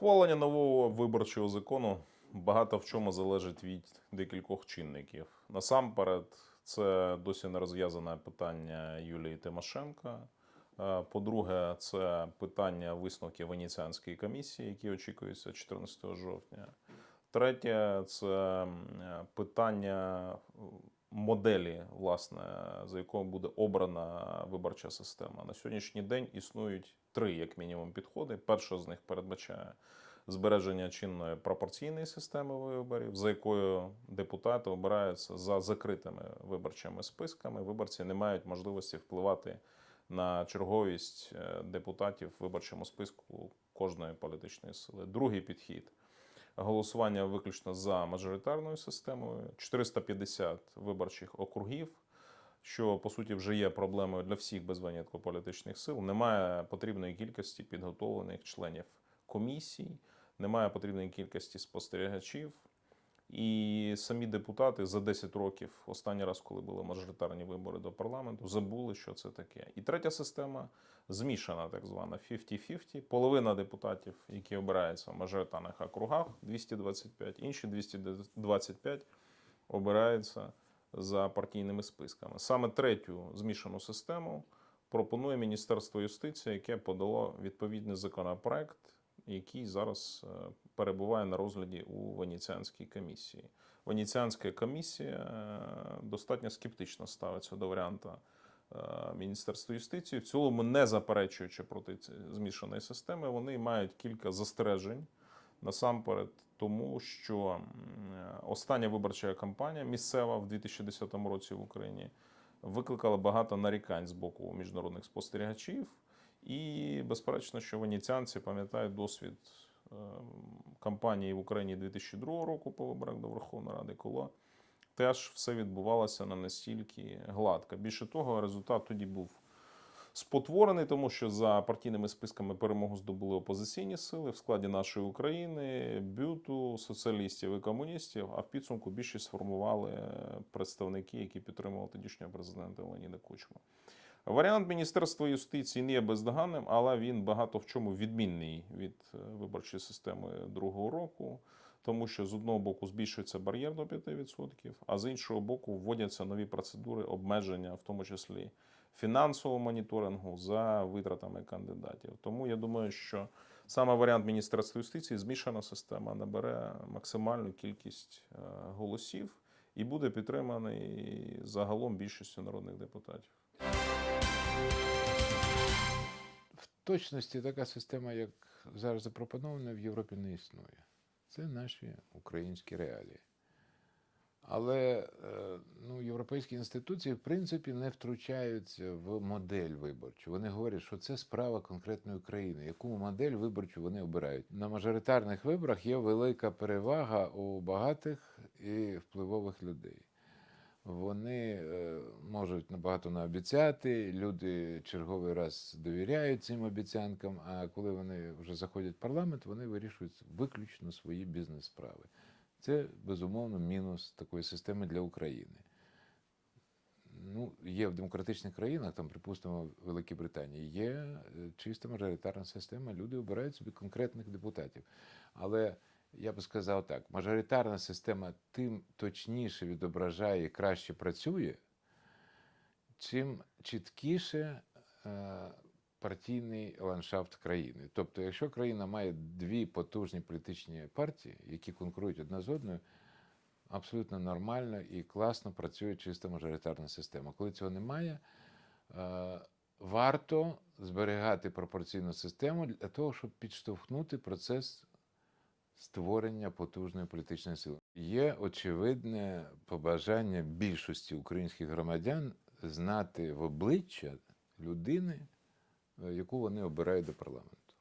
Ухвалення нового виборчого закону багато в чому залежить від декількох чинників. Насамперед, це досі не розв'язане питання Юлії Тимошенко. Е, По-друге, це питання висновків Венеціанської комісії, які очікуються 14 жовтня. Третє це е, питання моделі, власне, за якою буде обрана виборча система. На сьогоднішній день існують три, як мінімум, підходи. Перший з них передбачає збереження чинної пропорційної системи виборів, за якою депутати обираються за закритими виборчими списками. Виборці не мають можливості впливати на черговість е, депутатів в виборчому списку кожної політичної сили. Другий підхід голосування виключно за мажоритарною системою, 450 виборчих округів. Що по суті вже є проблемою для всіх без винятку політичних сил. Немає потрібної кількості підготовлених членів комісій, немає потрібної кількості спостерігачів. І самі депутати за 10 років, останній раз, коли були мажоритарні вибори до парламенту, забули, що це таке. І третя система змішана, так звана 50-50. Половина депутатів, які обираються в мажоритарних округах, 225, інші 225 обираються за партійними списками. Саме третю змішану систему пропонує Міністерство юстиції, яке подало відповідний законопроект, який зараз е, перебуває на розгляді у Венеціанській комісії. Венеціанська комісія е, достатньо скептично ставиться до варіанту е, Міністерства юстиції. В цілому, не заперечуючи проти змішаної системи, вони мають кілька застережень. Насамперед, тому що остання виборча кампанія місцева в 2010 році в Україні викликала багато нарікань з боку міжнародних спостерігачів. І безперечно, що венеціанці пам'ятають досвід кампанії в Україні 2002 року по виборах до Верховної Ради, коли теж все відбувалося не настільки гладко. Більше того, результат тоді був спотворений, тому що за партійними списками перемогу здобули опозиційні сили в складі нашої України, бюту, соціалістів і комуністів. А в підсумку більшість сформували представники, які підтримували тодішнього президента Леоніда Кучма. Варіант Міністерства юстиції не є бездоганним, але він багато в чому відмінний від е, виборчої системи другого року, тому що з одного боку збільшується бар'єр до 5%, а з іншого боку вводяться нові процедури обмеження, в тому числі фінансового моніторингу за витратами кандидатів. Тому я думаю, що саме варіант Міністерства юстиції змішана система набере максимальну кількість е, голосів і буде підтриманий загалом більшістю народних депутатів. Точності така система, як зараз запропонована, в Європі не існує. Це наші українські реалії. Але е, ну, європейські інституції, в принципі, не втручаються в модель виборчу. Вони говорять, що це справа конкретної країни, яку модель виборчу вони обирають. На мажоритарних виборах є велика перевага у багатих і впливових людей. Вони е, можуть набагато наобіцяти, люди черговий раз довіряють цим обіцянкам, а коли вони вже заходять в парламент, вони вирішують виключно свої бізнес-справи. Це, безумовно, мінус такої системи для України. Ну, є в демократичних країнах, там, припустимо, в Великій Британії, є е, чиста мажоритарна система, люди обирають собі конкретних депутатів. Але я би сказав так: мажоритарна система тим точніше відображає і краще працює, чим чіткіше е, партійний ландшафт країни. Тобто, якщо країна має дві потужні політичні партії, які конкурують одна з одною, абсолютно нормально і класно працює чиста мажоритарна система. Коли цього немає, е, варто зберігати пропорційну систему для того, щоб підштовхнути процес створення потужної політичної сили. Є очевидне побажання більшості українських громадян знати в обличчя людини, е, яку вони обирають до парламенту.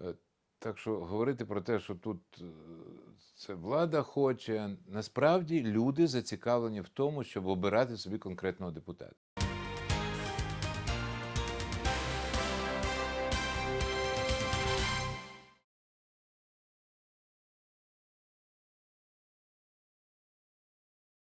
Е, Так що говорити про те, що тут е, це влада хоче, насправді люди зацікавлені в тому, щоб обирати собі конкретного депутата.